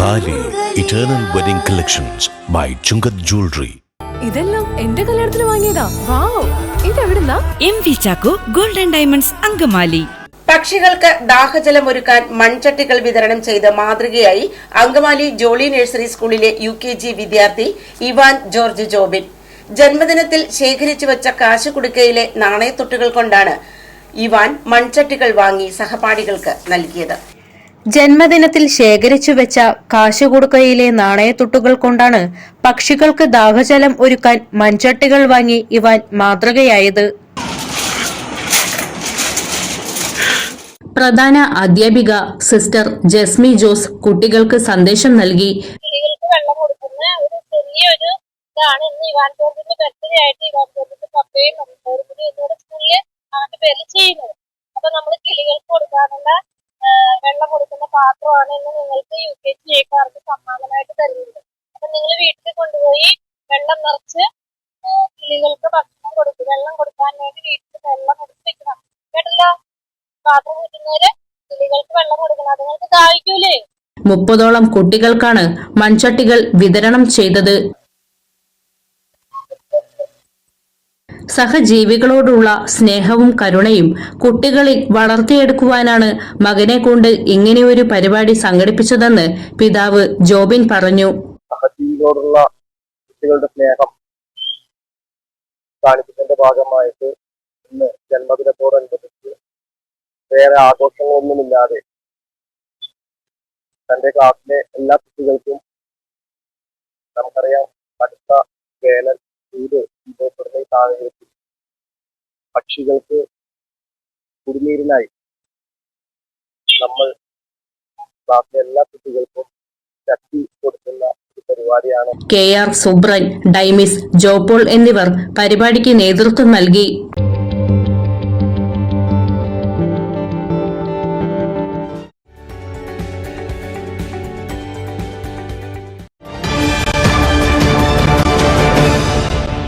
Thali eternal wedding collections by Chungath jewellery ഇതെല്ലാം എന്റെ കല്യാണത്തിന് വാങ്ങിയതാ. Wow. ഇതെവിടുന്നാ? M V Chacko golden diamonds Angamaly. പക്ഷികൾക്ക് ദാഹജലം ഒരുക്കാൻ മൺചട്ടികൾ വിതരണം ചെയ്ത മാതൃകയായി അങ്കമാലി ജോളി നഴ്സറി സ്കൂളിലെ യു കെ ജി വിദ്യാർത്ഥി ഇവാൻ ജോർജ് ജോബിൻ. ജന്മദിനത്തിൽ ശേഖരിച്ചു വെച്ച കാശുകുടുക്കയിലെ നാണയത്തൊട്ടുകൾ കൊണ്ടാണ് ഇവാൻ മൺചട്ടികൾ വാങ്ങി സഹപാഠികൾക്ക് നൽകിയത്. ജന്മദിനത്തിൽ ശേഖരിച്ചു വെച്ച കാശുകുടുക്കയിലെ നാണയത്തുട്ടുകൾ കൊണ്ടാണ് പക്ഷികൾക്ക് ദാഹജലം ഒരുക്കാൻ മൺചട്ടികൾ വാങ്ങി ഇവാൻ മാതൃകയായത്. പ്രധാന അധ്യാപിക സിസ്റ്റർ ജസ്മി ജോസ് കുട്ടികൾക്ക് സന്ദേശം നൽകി. കുട്ടികൾക്ക് വെള്ളം കൊടുക്കുന്ന ഒരു ചെറിയൊരു ഇതാണ് ഇന്ന് ഇവാൻ ജോർജിന്റെ ബർത്ത്ഡേ ആയിട്ട് ഇവാൻ ജോർജിന്റെ പപ്പയും മമ്മിയോടും കൂടി ഇന്നോട് സ്കൂളിൽ അവന്റെ പേരിൽ ചെയ്യുന്നത്. അപ്പൊ നമ്മൾ കിളികൾക്ക് കൊടുക്കാനുള്ള വെള്ളം കൊടുക്കുന്ന പാത്രമാണ് ഇന്ന് നിങ്ങൾക്ക് യു കെ ജി ഏക്കാർക്ക് സമ്മാനമായിട്ട് തരുന്നത്. അപ്പൊ നിങ്ങൾ വീട്ടിൽ കൊണ്ടുപോയി വെള്ളം നിറച്ച് കിളികൾക്ക് ഭക്ഷണം കൊടുക്കും വെള്ളം കൊടുക്കാൻ വേണ്ടി വീട്ടിൽ വെള്ളം എടുത്ത് വെക്കണം. കേട്ടല്ലോ? പാത്രം കിട്ടുന്നവര് കിളികൾക്ക് വെള്ളം കൊടുക്കണം. അത് നിങ്ങൾക്ക് ദാഹിക്കൂലേ? മുപ്പതോളം കുട്ടികൾക്കാണ് മൺചട്ടികൾ വിതരണം ചെയ്തത്. സഹജീവികളോടുള്ള സ്നേഹവും കരുണയും കുട്ടികളിൽ വളർത്തിയെടുക്കുവാനാണ് മകനെ കൊണ്ട് ഇങ്ങനെയൊരു പരിപാടി സംഘടിപ്പിച്ചതെന്ന് പിതാവ് ജോബിൻ പറഞ്ഞു. സഹജീവികളോടുള്ള കുട്ടികളുടെ സ്നേഹം കാണിക്കുന്നതിന്റെ ഭാഗമായിട്ട് ഇന്ന് ജന്മദിനത്തോടനുബന്ധിച്ച് വേറെ ആഘോഷങ്ങളൊന്നുമില്ലാതെ തന്റെ ക്ലാസ്സിലെ എല്ലാ കുട്ടികൾക്കും നമുക്കറിയാം അടുത്ത വേനൽ ചൂട് ഈ സാഹചര്യത്തിൽ പക്ഷികൾക്ക് കുടിനീരിനായി നമ്മൾ ക്ലാസ്സിലെ എല്ലാ കുട്ടികൾക്കും ശക്തി കൊടുക്കുന്ന കെ ആർ സുബ്രൻ ഡൈമിസ് ജോപോൾ എന്നിവർ പരിപാടിക്ക് നേതൃത്വം നൽകി.